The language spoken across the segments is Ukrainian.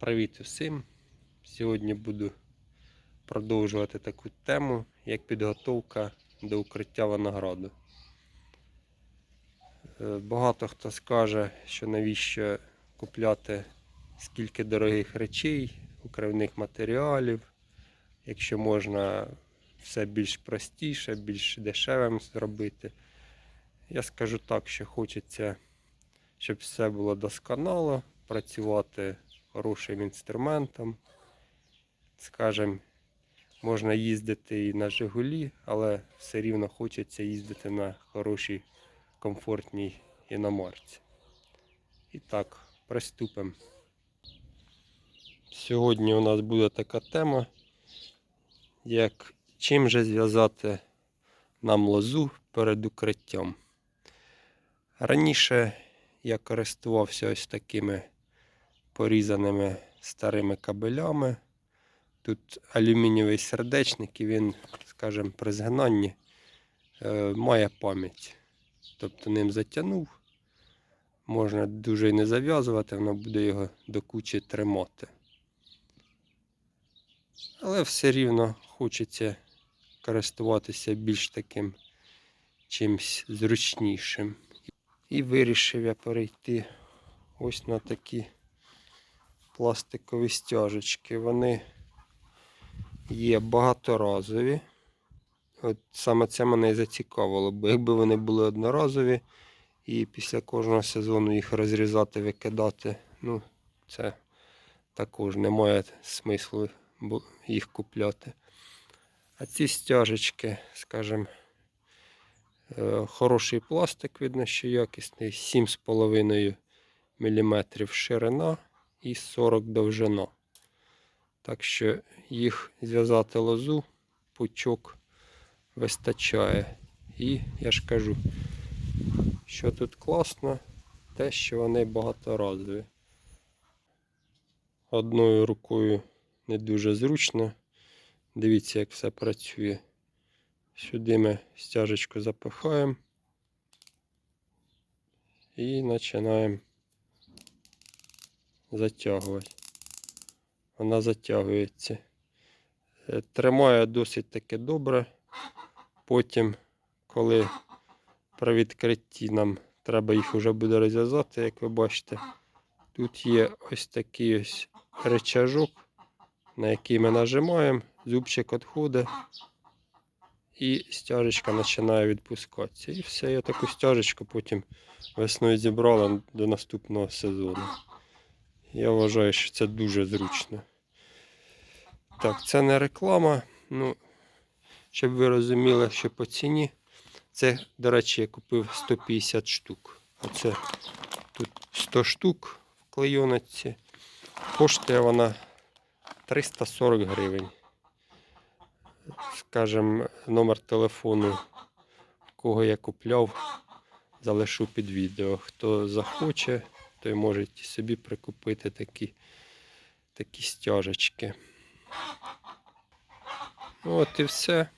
Привіт усім! Сьогодні буду продовжувати таку тему, як підготовка до укриття винограду. Е, Багато хто скаже, що навіщо купляти скільки дорогих речей, укривних матеріалів, якщо можна все більш простіше, більш дешевим зробити. Я скажу так, що хочеться, щоб все було досконало, працювати хорошим інструментом. Скажем, можна їздити і на Жигулі, але все рівно хочеться їздити на хорошій, комфортній іномарці. І так, приступимо. Сьогодні у нас буде така тема, як чим же зв'язати нам лозу перед укриттям. Раніше я користувався ось такими порізаними старими кабелями. Тут алюмінієвий сердечник і він, скажімо, при згинанні е, має пам'ять. Тобто ним затягнув. Можна дуже і не зав'язувати, воно буде його до кучі тримати. Але все рівно хочеться користуватися більш таким чимсь зручнішим. І вирішив я перейти ось на такі пластикові стяжечки. Вони є багаторазові. От саме це мене і зацікавило, бо якби вони були одноразові і після кожного сезону їх розрізати, викидати, ну, це також немає смислу їх купляти. А ці стяжечки, скажімо, е, хороший пластик, видно, що якісний, 7,5 мм ширина і 40 довжина. Так що їх зв'язати лозу, пучок вистачає. І я ж кажу, що тут класно, те, що вони багаторазові. Одною рукою не дуже зручно. Дивіться, як все працює. Сюди ми стяжечку запихаємо і починаємо затягувати. Вона затягується. Е, Тримає досить таки добре. Потім, коли при відкритті нам треба їх вже буде розв'язати, як ви бачите, тут є ось такий ось речажок, на який ми нажимаємо, зубчик відходить і стяжечка починає відпускатися. І все, я таку стяжечку потім весною зібрала до наступного сезону. Я вважаю, що це дуже зручно. Так, це не реклама. Ну, щоб ви розуміли, що по ціні. Це, до речі, я купив 150 штук. Оце тут 100 штук в клейоночці. Коштує вона 340 гривень. Скажем, номер телефону, кого я купляв, залишу під відео. Хто захоче, той й і собі прикупити такі, такі стяжечки. От і все.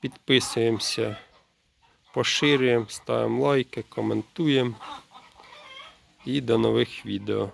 Підписуємося, поширюємо, ставимо лайки, коментуємо. І до нових відео.